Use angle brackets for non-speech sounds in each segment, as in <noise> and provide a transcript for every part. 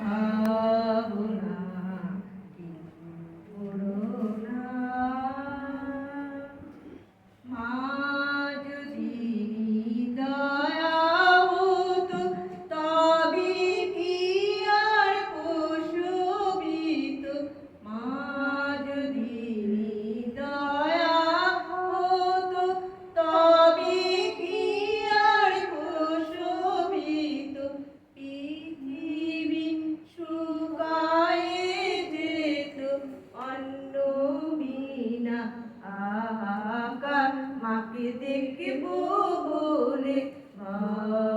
ভাবনা Hare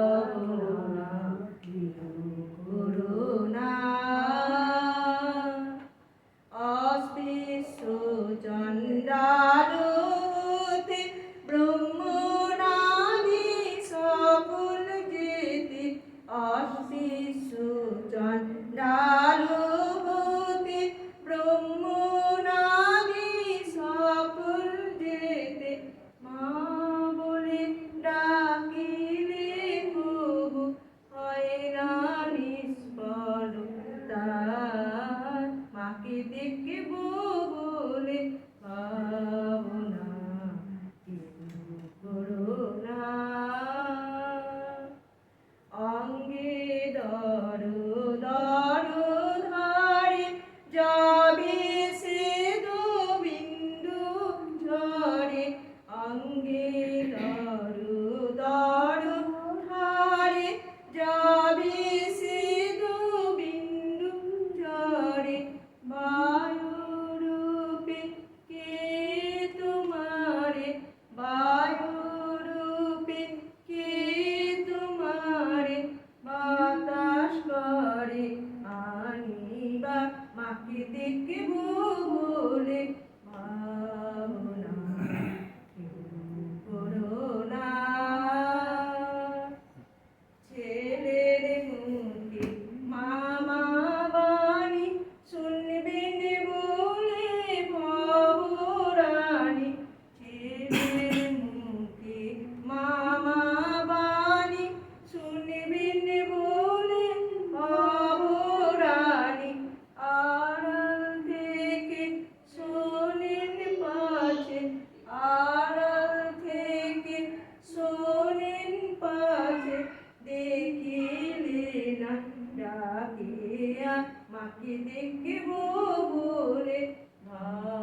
মাকে দেখব তোমাকে দেখব বলে ভাব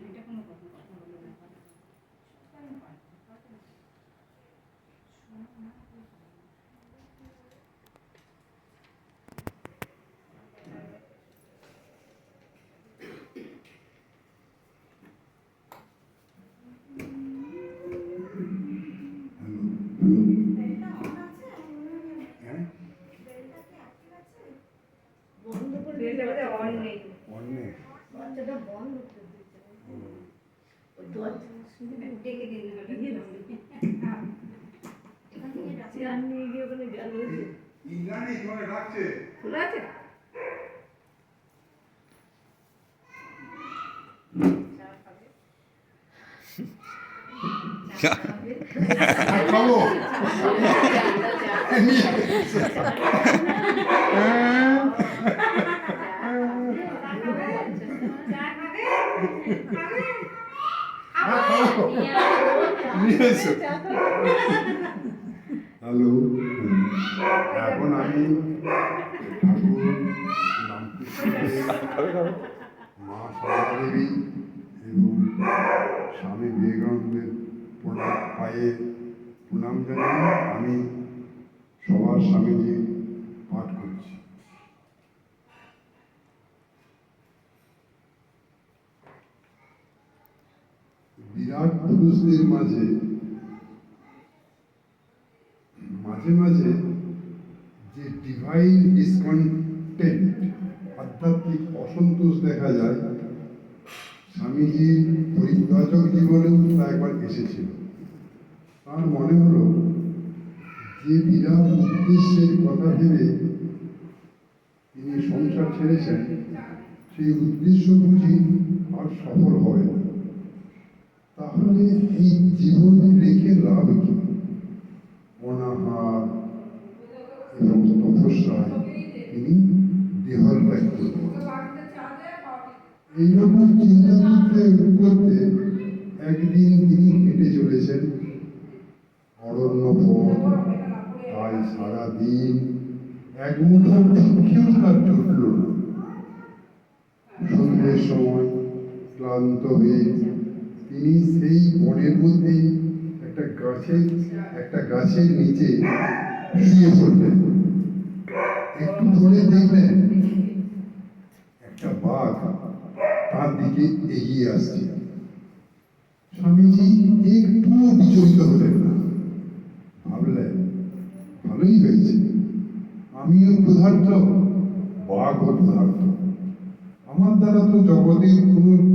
Mm-hmm. ডেকে দিন নিয়ে গিয়ে ওখানে জল ইন্দ্রাণী তোমায় ডাকছে খোলা আছে খাবো নিয়ে <laughs> হ্যালো। এখন আমি মা সারদা এবং স্বামী বিবেকানন্দের প্রণাম পায়ে প্রণাম জানিয়ে আমি সবার স্বামীজি বিরাট পুরুষদের মাঝে মাঝে মাঝে যে ডিভাইন ডিসকন্টেন্ট আধ্যাত্মিক অসন্তোষ দেখা যায়, স্বামীজির পরিব্রাজক জীবনেও তা একবার এসেছিল। তার মনে হলো যে বিরাট উদ্দেশ্যের কথা ভেবে তিনি সংসার ছেড়েছেন, সেই উদ্দেশ্য বুঝি আর সফল হবে না। তাহলে এই জীবন রেখে লাভ কি? অনাহার এবং তপস্যায় তিনি দেহত্যাগ করলেন এইরকম চিন্তা করতে করতে একদিন তিনি হেঁটে চলেছেন। অরণ্য পথ, তাই সারাদিন এক মুঠো ভিক্ষেও তার জুটল না। সন্ধ্যের সময় ক্লান্ত হয়ে তিনি সেই বনের মধ্যেই একটা গাছের একটা গাছের নিচে শুয়ে পড়লেন। একটু ধরে দেখলেন একটা বাঘ তার দিকে এগিয়ে আসছে। স্বামীজি একটু বিচলিত হলেন না। ভাবলেন, ভালোই হয়েছে। আমিও ক্ষুধার্ত, বাঘও ক্ষুধার্ত। আমার দ্বারা তো জগতের কোনো